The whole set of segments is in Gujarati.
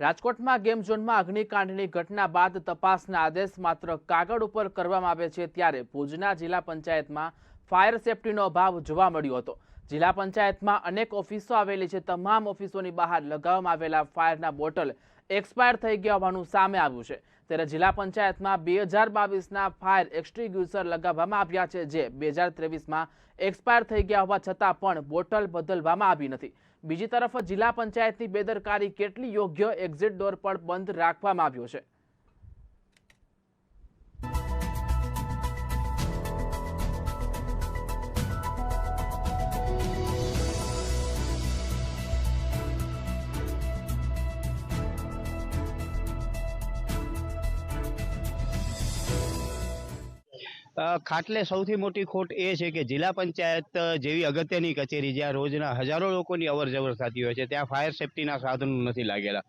રાજકોટમાં ગેમ ઝોનમાં અગ્નિકાંડની ઘટના બાદ તપાસના આદેશ માત્ર કાગળ ઉપર કરવામાં આવે છે ત્યારે ભુજના જિલ્લા પંચાયતમાં ફાયર સેફટીનો અભાવ જોવા મળ્યો હતો. જિલ્લા પંચાયતમાં અનેક ઓફિસો આવેલી છે. તમામ ઓફિસોની બહાર લગાવવામાં આવેલા ફાયરના બોટલ એક્સપાયર થઈ ગયા હોવાનું સામે આવ્યું છે. ત્યારે જિલ્લા પંચાયતમાં બે હજાર બાવીસના ફાયર એક્સટિંગ્યુશર લગાવવામાં આવ્યા છે, જે બે હજાર ત્રેવીસમાં એક્સપાયર થઈ ગયા હોવા છતાં પણ બોટલ બદલવામાં આવી નથી. બીજી તરફ જિલ્લા પંચાયતની બેદરકારી કેટલી યોગ્ય એક્ઝિટ ડોર પર બંધ રાખવામાં આવ્યો છે. ખાટલે સૌથી મોટી ખોટ એ છે કે જિલ્લા પંચાયત જેવી અગત્યની કચેરી જ્યાં રોજના હજારો લોકોની અવર જવર થતી હોય છે, ત્યાં ફાયર સેફટીના સાધનો નથી લાગેલા.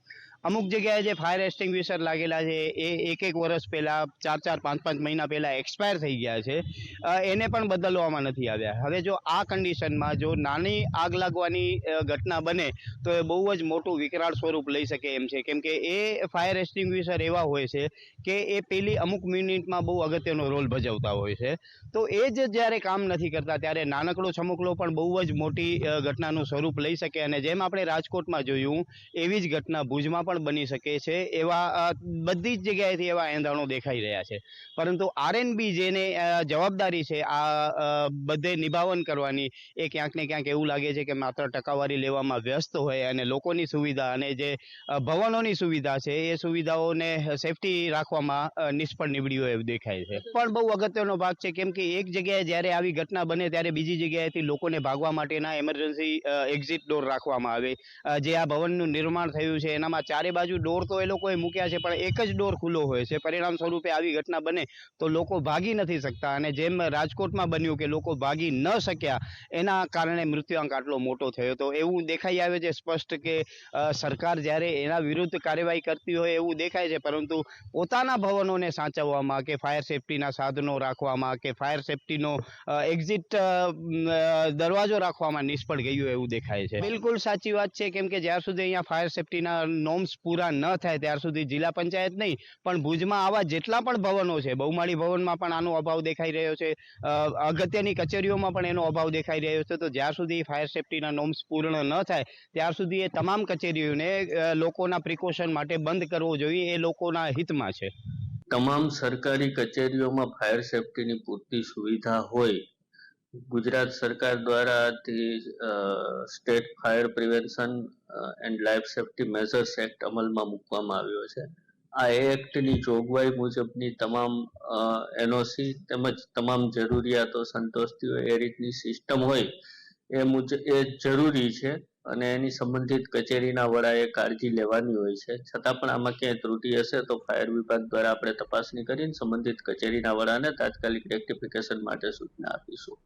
અમુક જગ્યાએ જે ફાયર એક્સ્ટિંગ્વિશર લાગેલા છે, એ એક એક વર્ષ પહેલાં, ચાર ચાર પાંચ પાંચ મહિના પહેલાં એક્સપાયર થઈ ગયા છે. એને પણ બદલવામાં નથી આવ્યા. હવે જો આ કન્ડિશનમાં જો નાની આગ લાગવાની ઘટના બને, તો એ બહુ જ મોટું વિકરાળ સ્વરૂપ લઈ શકે એમ છે. કેમ કે એ ફાયર એક્સ્ટિંગ્વિશર એવા હોય છે કે એ પેલી અમુક મિનિટમાં બહુ અગત્યનો રોલ ભજવતા હોય છે. તો એ જ જ્યારે કામ નથી કરતા, ત્યારે નાનકડો છમકલો પણ બહુ જ મોટી ઘટનાનું સ્વરૂપ લઈ શકે. અને જેમ આપણે રાજકોટમાં જોયું, એવી જ ઘટના ભુજમાં પણ બની શકે છે એવા બધી જ જગ્યાએથી એવા એંધાણો દેખાઈ રહ્યા છે. પરંતુ આરએનબી જેને જવાબદારી છે, આ બધે નિભાવન કરવાની એ ક્યાંક ને ક્યાંક એવું લાગે છે કે માત્ર ટકાવારી લેવામાં વ્યસ્ત હોય અને લોકોની સુવિધા અને જે ભવનોની સુવિધા છે એ સુવિધાઓને સેફટી રાખવામાં નિષ્ફળ નીવડ્યું એવું દેખાય છે. પણ બહુ અગત્યનો ભાગ છે કેમ કે એક જગ્યાએ જ્યારે આવી ઘટના બને ત્યારે બીજી જગ્યાએથી લોકોને ભાગવા માટેના એમરજન્સી એક્ઝિટ ડોર રાખવામાં આવે. જે આ ભવનનું નિર્માણ થયું છે એનામાં ચારે બાજુ ડોર તો એ લોકોએ મૂક્યા છે, પણ એક જ ડોર ખુલ્લો હોય છે. પરિણામ સ્વરૂપે આવી ઘટના બને તો લોકો ભાગી નથી શકતા અને જેમ રાજકોટમાં બન્યું કે લોકો ભાગી ન શક્યા, એના કારણે મૃત્યુઆંક આટલો મોટો થયો. તો એવું દેખાઈ આવે છે સ્પષ્ટ કે સરકાર જ્યારે એના વિરુદ્ધ કાર્યવાહી કરતી હોય એવું દેખાય છે, પરંતુ પોતાના ભવનોને સાચવવામાં કે ફાયર સેફટીના સાધનો રાખવામાં કે ફાયર સેફટીનો એક્ઝિટ દરવાજો રાખવામાં નિષ્ફળ ગયું એવું દેખાય છે. બિલકુલ સાચી વાત છે, કેમ કે જ્યાં સુધી અહીંયા ફાયર સેફટીના નોર્મ્સ પૂરા ન થાય ત્યાર સુધી જિલ્લા પંચાયત નહીં, પણ ભુજમાં આવા જેટલા પણ ભવનો છે, બહુમાળી ભવનમાં પણ આનો અભાવ દેખાઈ રહ્યો છે અગત્યની કચેરીઓમાં પણ એનો અભાવ દેખાઈ રહ્યો છે, તો જ્યાં સુધી ફાયર સેફટીના નોર્મ્સ પૂર્ણ ન થાય, ત્યાર સુધી એ તમામ કચેરીઓને લોકોના પ્રિકોશન માટે બંધ કરવો જોઈએ એ લોકોના હિતમાં છે. તમામ સરકારી કચેરીઓમાં ફાયર સેફટીની પૂરતી સુવિધા હોય ગુજરાત સરકાર દ્વારાથી state fire prevention and life safety measures act અમલમાં મૂકવામાં આવ્યો છે. આ એક્ટની જોગવાઈ મુજબની તમામ એનઓસી તેમજ તમામ જરૂરિયાતો સંતોષતી હોય, એ રીતની સિસ્ટમ હોય, એ મુજબ એ જરૂરી છે અને એની સંબંધિત કચેરીના વડાએ કાળજી લેવાની હોય છે. છતાં પણ આમાં ક્યાંય ત્રુટિ હશે તો ફાયર વિભાગ દ્વારા આપણે તપાસણી કરીને સંબંધિત કચેરીના વડાને તાત્કાલિક રેક્ટિફિકેશન માટે સૂચના આપીશું.